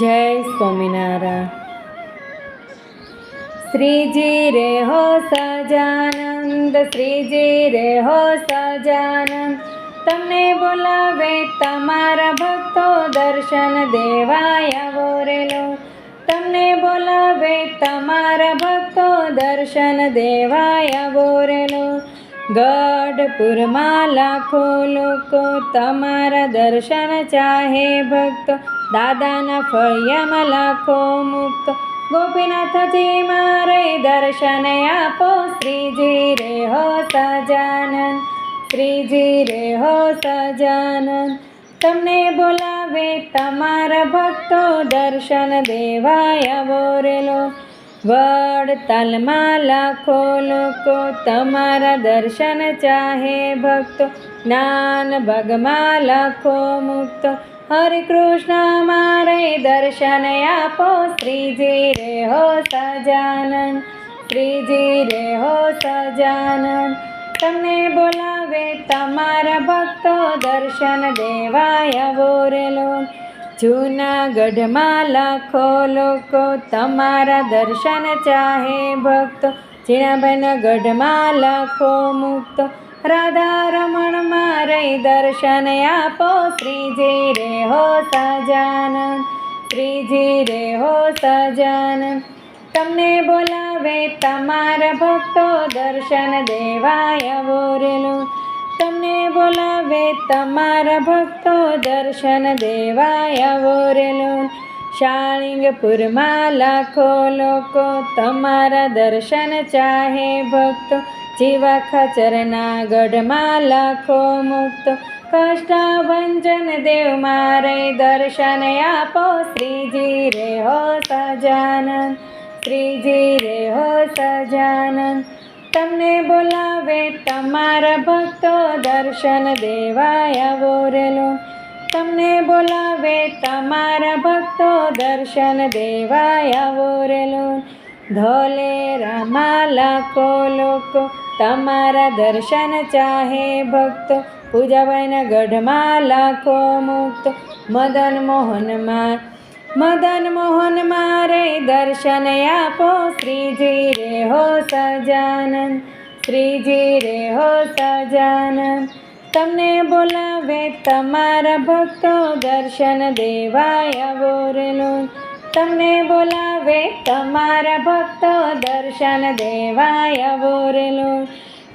જય સ્વામિનારાયણ. શ્રીજી રે હો સજાનંદ, શ્રીજી રે હો સજાનંદ. તમને બોલાવે તમારા ભક્તો દર્શન દેવાય આવો રેલો તમને બોલાવે તમારા ભક્તો દર્શન દેવાય આવો ગઢપુરમાં લાખો લોકો તમારા દર્શન ચાહે ભક્તો. દાદાના ફળિયામાં લાખો મુક્તો. ગોપીનાથજી મારે દર્શન આપો, શ્રીજી રે હો સજાનંદ. શ્રીજી રે હો સજાનંદ. તમને બોલાવે તમારા ભક્તો, દર્શન દેવાય બોરેલો રેલો. વડતાલમાં લાખો લોકો તમારા દર્શન ચાહે ભક્તો. જ્ઞાન ભગમાં લાખો મુક્તો. હરે કૃષ્ણ મારે દર્શન આપો. શ્રીજી રે હો સજાનંદ, શ્રીજી રે હો સજાનંદ. તમને બોલાવે તમારા ભક્તો, દર્શન દેવાય આવો રેલો જૂનાગઢમાં લાખો લોકો તમારા દર્શન ચાહે ભક્તો. જીણાભાઈના ગઢમાં લાખો મુક્તો. રાધા રમણ મારે દર્શન આપો. શ્રીજી રે હો સજાન શ્રીજી રે હો સજાન તમને બોલાવે તમારા ભક્તો દર્શન દેવાય આવો રેલો તમને બોલાવે તમારા ભક્તો દર્શન દેવાય વોરેલું. શાળિંગપુરમાં લાખો લોકો તમારા દર્શન ચાહે ભક્તો. જીવા ખચરના ગઢમાં લાખો મુક્ત. કષ્ટાભંજન દેવ મારે દર્શન આપો. શ્રીજી રે હો સજાનંદ. શ્રીજી રે હો સજાનંદ. તમને બોલાવે તમારા ભક્તો દર્શન દેવાય આવો તમને બોલાવે તમારા ભક્તો દર્શન દેવાય આવો રેલો ધોલે રામા લાખો લોકો, તમારા દર્શન ચાહે ભક્તો. પૂજાભાઈના ગઢમાં લાખો મુક્ત. મદન મોહનમાં, મદન મોહન મારે દર્શન આપો, શ્રીજી રે હો સજાનંદ, શ્રીજી રે હો સજાનંદ. તમને બોલાવે તમારા ભક્તો, દર્શન દેવાય આવો રેલો તમને બોલાવે તમારા ભક્તો, દર્શન દેવાય આવો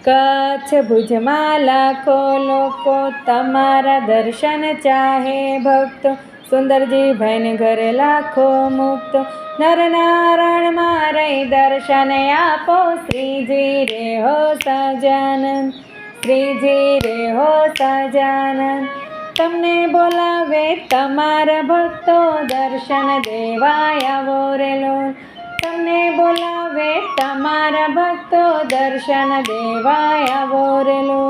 કચ્છ ભુજમાં લાખો લોકો તમારા દર્શન ચાહે ભક્તો સુંદરજી ભાઈને ઘરે લાખો મુક્ત. નરનારાયણ મારે દર્શન આપો. શ્રીજી રે હો સજાનંદ શ્રીજી રે હો સજાનંદ તમને બોલાવે તમારા ભક્તો દર્શન દેવાય આવો રેલો તમને બોલાવે તમારા ભક્તો દર્શન દેવાય આવો રેલો